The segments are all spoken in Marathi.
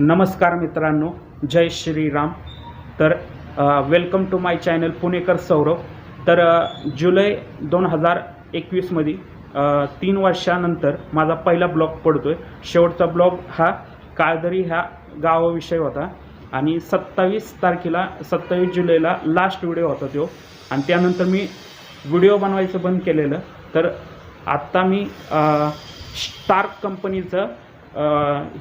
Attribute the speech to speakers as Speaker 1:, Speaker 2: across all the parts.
Speaker 1: नमस्कार मित्रांनो जय श्रीराम. तर welcome to my channel Punekar Saurabh. तर जुलै दोन हजार एकवीसमध्ये तीन वर्षानंतर माझा पहिला ब्लॉग पडतो आहे शेवटचा ब्लॉग हा काळदरी ह्या गावाविषयी होता. आणि सत्तावीस तारखेला सत्तावीस जुलैला लास्ट व्हिडिओ होता तो. आणि त्यानंतर मी व्हिडिओ बनवायचं बंद केलेलं. तर आत्ता मी स्टार्क कंपनीचं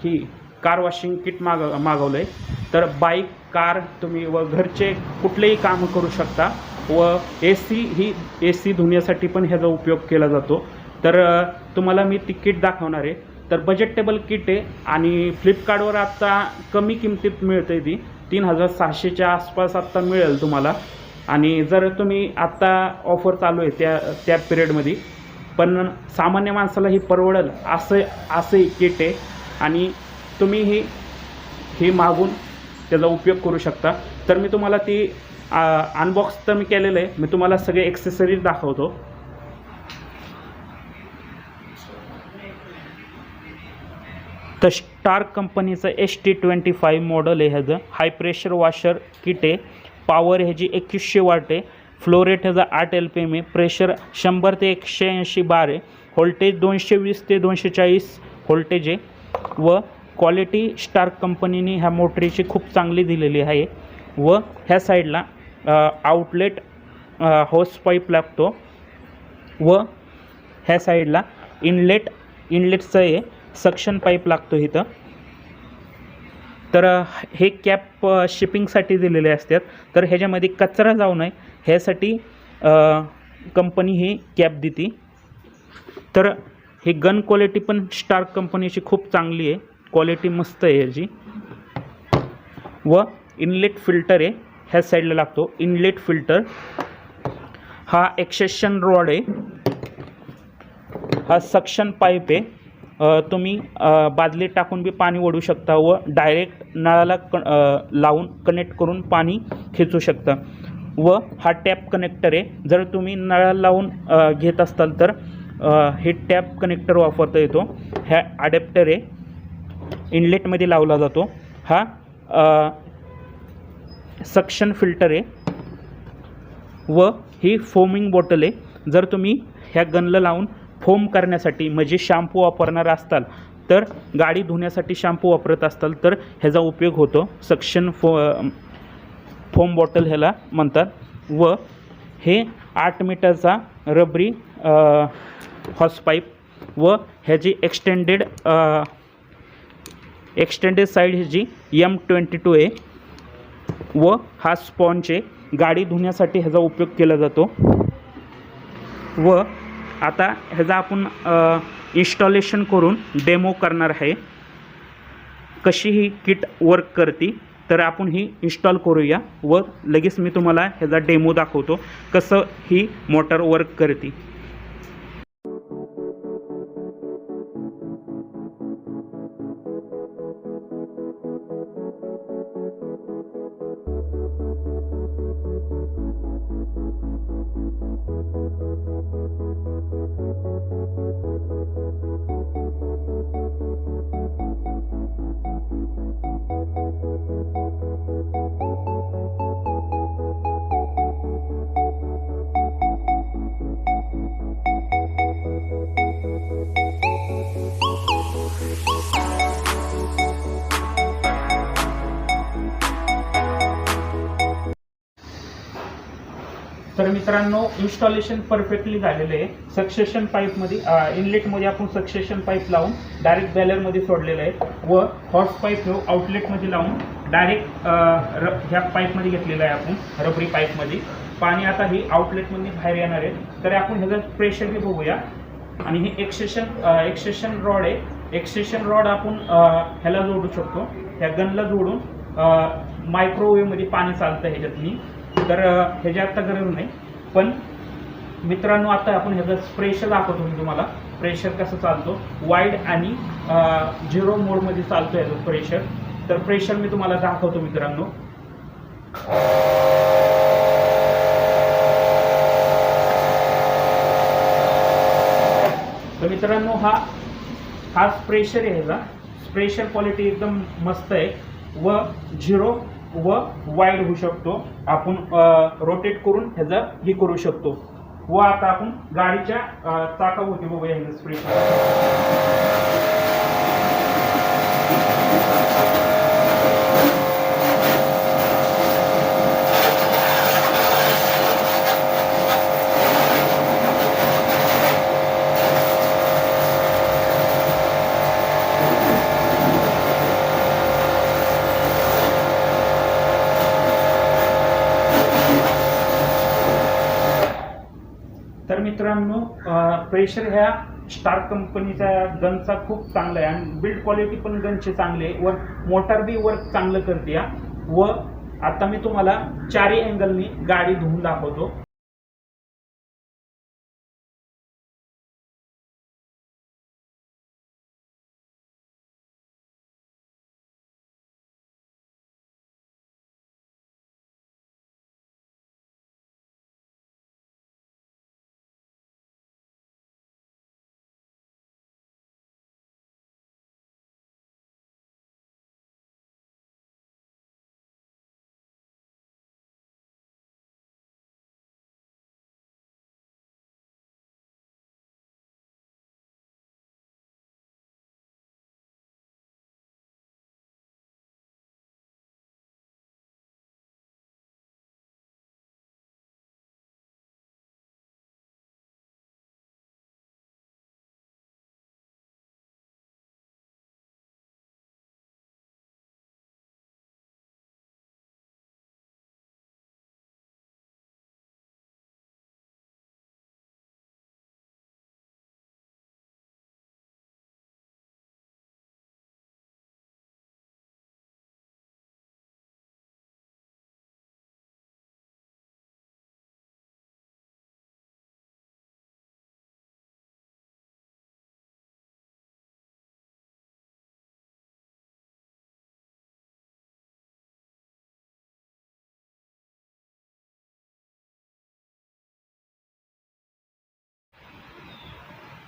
Speaker 1: ही कार वॉशिंग किट माग मागवलं आहे तर बाईक कार तुम्ही व घरचे कुठलेही कामं करू शकता व ए सी ही ए सी धुण्यासाठी पण ह्याचा उपयोग केला जातो. तर तुम्हाला मी ती किट दाखवणार आहे. तर बजेटेबल किट आहे आणि फ्लिपकार्टवर आत्ता कमी किमतीत मिळते ती. तीन हजार सहाशेच्या आसपास आत्ता मिळेल तुम्हाला. आणि जर तुम्ही आत्ता ऑफर चालू आहे त्या त्या पिरियडमध्ये पण सामान्य माणसाला ही परवडेल असं असं किट आहे. आणि तुम्ही ही ही मागून त्याचा उपयोग करू शकता. तर मी तुम्हाला ती अनबॉक्स तर मी केलेलं आहे. मी तुम्हाला सगळे एक्सेसरीज दाखवतो. तर स्टार कंपनीचं S T twenty five model आहे ह्याचं. हाय प्रेशर वॉशर किट आहे. पॉवर ह्याची एकवीसशे वाट आहे. ह्याचा आठ एल पी एम आहे. प्रेशर शंभर ते एकशे ऐंशी बार आहे. व्होल्टेज दोनशे वीस ते दोनशे चाळीस व्होल्टेज आहे. व क्वालिटी स्टार्क कंपनीने ह्या मोटरीची खूप चांगली दिलेली आहे व ह्या साईडला आउटलेट हाऊस पाईप लागतो व ह्या साईडला इनलेट इनलेटचं आहे सक्शन पाईप लागतो इथं. तर हे कॅप शिपिंगसाठी दिलेले असतात. तर ह्याच्यामध्ये कचरा जाऊ नये. ह्यासाठी कंपनी ही कॅप देते. तर ही गन क्वालिटी पण स्टार्क कंपनीची खूप चांगली आहे. क्वालिटी मस्त आहे ह्याची. व इनलेट फिल्टर आहे ह्या साईडला लागतो. इनलेट फिल्टर हा एक्सेशन रॉड आहे. हा सक्शन पाईप आहे. तुम्ही बादली बादलीत टाकून बी पाणी ओढू शकता व डायरेक्ट नळाला क लावून कनेक्ट करून पाणी खेचू शकता. व हा टॅप कनेक्टर आहे. जर तुम्ही नळाला लावून घेत असाल तर हे टॅप कनेक्टर वापरता येतो. ह्या अडॅप्टर आहे. इनलेटमध्ये लावला जातो. हा सक्शन फिल्टर आहे. व ही फोमिंग बॉटल आहे. जर तुम्ही ह्या गनला लावून फोम करण्यासाठी म्हणजे शॅम्पू वापरणार असताल तर गाडी धुण्यासाठी शॅम्पू वापरत असताल तर ह्याचा उपयोग होतो. सक्शन फो फोम बॉटल ह्याला म्हणतात. व हे आठ मीटरचा रबरी हॉसपाईप व ह्याची एक्सटेंडेड एक्सटेंडेड साईड ह्याची एम ट्वेंटी टू आहे. व हा स्पॉनचे गाडी धुण्यासाठी ह्याचा उपयोग केला जातो. व आता ह्याचा आपण इन्स्टॉलेशन करून डेमो करणार आहे. कशी ही किट वर्क करते तर आपण ही इन्स्टॉल करूया व लगेच मी तुम्हाला ह्याचा डेमो दाखवतो. कसं ही मोटर वर्क करते. तर मित्रांनो इन्स्टॉलेशन परफेक्टली झालेलं आहे. सक्सेशन पाईपमध्ये इनलेटमध्ये आपण सक्सेशन पाईप लावून डायरेक्ट बॅलरमध्ये सोडलेलं आहे व हॉर्स पाईप हे आउटलेटमध्ये लावून डायरेक्ट र ह्या पाईपमध्ये घेतलेलं आहे आपण रबरी पाईपमध्ये पाणी आता हे आउटलेटमध्ये बाहेर येणार आहे. तर आपण ह्याचं प्रेशर बी बघूया. आणि हे एक्सेशन एक्सेशन रॉड आहे. एक्सेशन रॉड आपण ह्याला जोडू शकतो. ह्या गनला जोडून मायक्रोवेव्हमध्ये पाणी चालतं ह्याच्यातनी. तर ह्याची आत्ता गरज नाही. पण मित्रांनो आता आपण ह्याचं प्रेशर दाखवतो मी तुम्हाला. प्रेशर कसं चालतो? वाईड आणि झिरो मोडमध्ये चालतो ह्याचं प्रेशर तर प्रेशर मी तुम्हाला दाखवतो मित्रांनो. तर मित्रांनो हा हाच प्रेशर आहे ह्याचा. प्रेशर क्वालिटी एकदम मस्त आहे. व झिरो व वाईड होऊ शकतो. आपण रोटेट करून ह्याचा हे करू शकतो. व आता आपण गाडीच्या चाका चाकाभोवती बघूया ह्याचं स्प्रे मित्रांनो प्रेशर ह्या स्टार कंपनीचा गनचा खूप चांगला आहे आणि बिल्ड क्वालिटी पण गनची चांगली आहे. व मोटार बी वर्क चांगलं करते या व आता मी तुम्हाला चारही अँगलनी गाडी धुवून दाखवतो.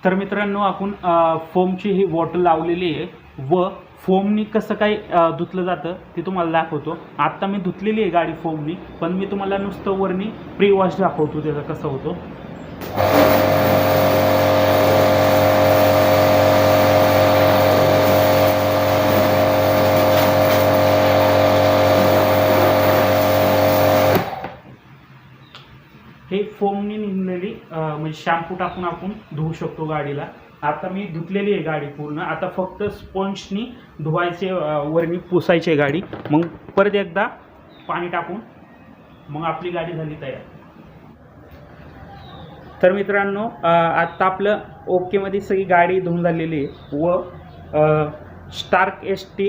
Speaker 1: तर मित्रांनो आपण फोमची ही बॉटल लावलेली आहे. व फोमनी कसं काय धुतलं जातं ते तुम्हाला दाखवतो. आत्ता मी धुतलेली आहे गाडी फोमनी पण मी तुम्हाला नुसतं वरनी प्री वॉश दाखवतो त्याचा कसं होतो. हे फोमनी निघलेली म्हणजे शॅम्पू टाकून आपण धुवू शकतो गाडीला. आता मी धुतलेली आहे गाडी पूर्ण. आता फक्त स्पंजनी धुवायचे वरणी पुसायची आहे गाडी. मग परत एकदा पाणी टाकून मग आपली गाडी झाली तयार. तर मित्रांनो आत्ता आपलं ओकेमध्ये सगळी गाडी धुवून झालेली आहे. व Stark S T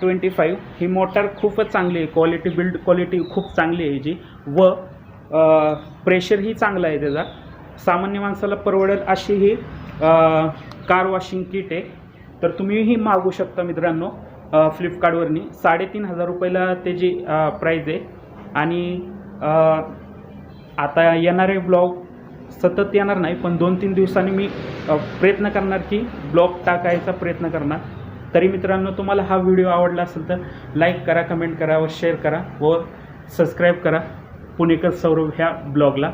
Speaker 1: twenty five ही मोटार खूपच चांगली आहे. क्वालिटी बिल्ड क्वालिटी खूप चांगली आहे जी व प्रेशरही चांगला आहे त्याचा. सामान्य माणसाला परवडेल अशी ही कार वॉशिंग किट आहे. तर तुम्हीही मागू शकता मित्रांनो फ्लिपकार्टवरनी साडेतीन हजार रुपयाला त्याची प्राईज आहे. आणि आता येणारे ब्लॉग सतत येणार नाही पण दोन तीन दिवसांनी मी प्रयत्न करणार की ब्लॉग टाकायचा प्रयत्न करणार. तरी मित्रांनो तुम्हाला हा व्हिडिओ आवडला असेल तर लाईक करा कमेंट करा व शेअर करा व सबस्क्राईब करा. पुणेकर सौरभ ह्या ब्लॉगला